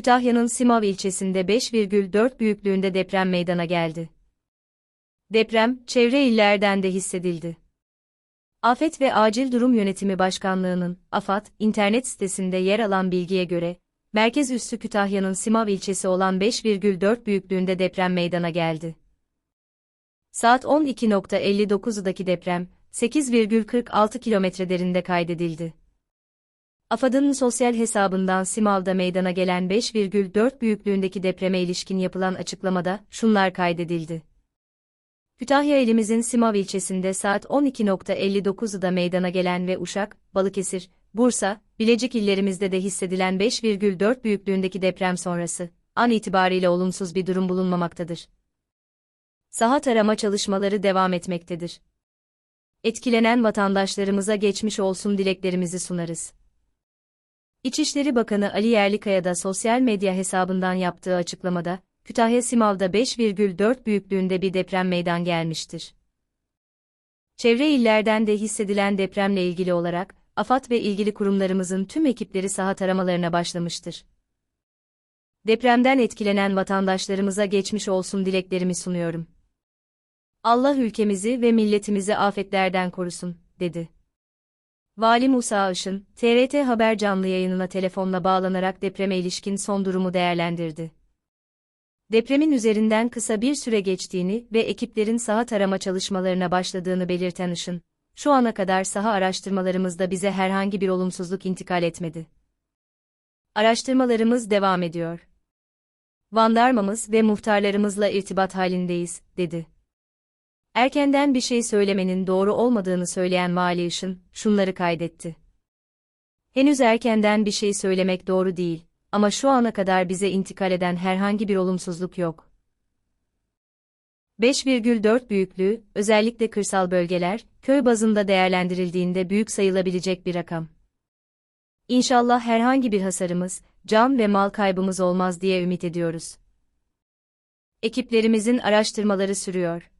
Kütahya'nın Simav ilçesinde 5,4 büyüklüğünde deprem meydana geldi. Deprem, çevre illerden de hissedildi. Afet ve Acil Durum Yönetimi Başkanlığı'nın, AFAD, internet sitesinde yer alan bilgiye göre, merkez üssü Kütahya'nın Simav ilçesi olan 5,4 büyüklüğünde deprem meydana geldi. Saat 12.59'daki deprem, 8,46 kilometre derinde kaydedildi. AFAD'ın sosyal hesabından Simav'da meydana gelen 5,4 büyüklüğündeki depreme ilişkin yapılan açıklamada şunlar kaydedildi. Kütahya elimizin Simav ilçesinde saat 12.59'da meydana gelen ve Uşak, Balıkesir, Bursa, Bilecik illerimizde de hissedilen 5,4 büyüklüğündeki deprem sonrası, an itibariyle olumsuz bir durum bulunmamaktadır. Saha tarama çalışmaları devam etmektedir. Etkilenen vatandaşlarımıza geçmiş olsun dileklerimizi sunarız. İçişleri Bakanı Ali Yerlikaya da sosyal medya hesabından yaptığı açıklamada, Kütahya Simav'da 5,4 büyüklüğünde bir deprem meydan gelmiştir. Çevre illerden de hissedilen depremle ilgili olarak, AFAD ve ilgili kurumlarımızın tüm ekipleri saha taramalarına başlamıştır. Depremden etkilenen vatandaşlarımıza geçmiş olsun dileklerimi sunuyorum. Allah ülkemizi ve milletimizi afetlerden korusun, dedi. Vali Musa Işın, TRT Haber canlı yayınına telefonla bağlanarak depreme ilişkin son durumu değerlendirdi. Depremin üzerinden kısa bir süre geçtiğini ve ekiplerin saha tarama çalışmalarına başladığını belirten Işın, şu ana kadar saha araştırmalarımızda bize herhangi bir olumsuzluk intikal etmedi. Araştırmalarımız devam ediyor. Vandarmamız ve muhtarlarımızla irtibat halindeyiz, dedi. Erkenden bir şey söylemenin doğru olmadığını söyleyen Vali Işın, şunları kaydetti. Henüz erkenden bir şey söylemek doğru değil, ama şu ana kadar bize intikal eden herhangi bir olumsuzluk yok. 5,4 büyüklüğü, özellikle kırsal bölgeler, köy bazında değerlendirildiğinde büyük sayılabilecek bir rakam. İnşallah herhangi bir hasarımız, can ve mal kaybımız olmaz diye ümit ediyoruz. Ekiplerimizin araştırmaları sürüyor.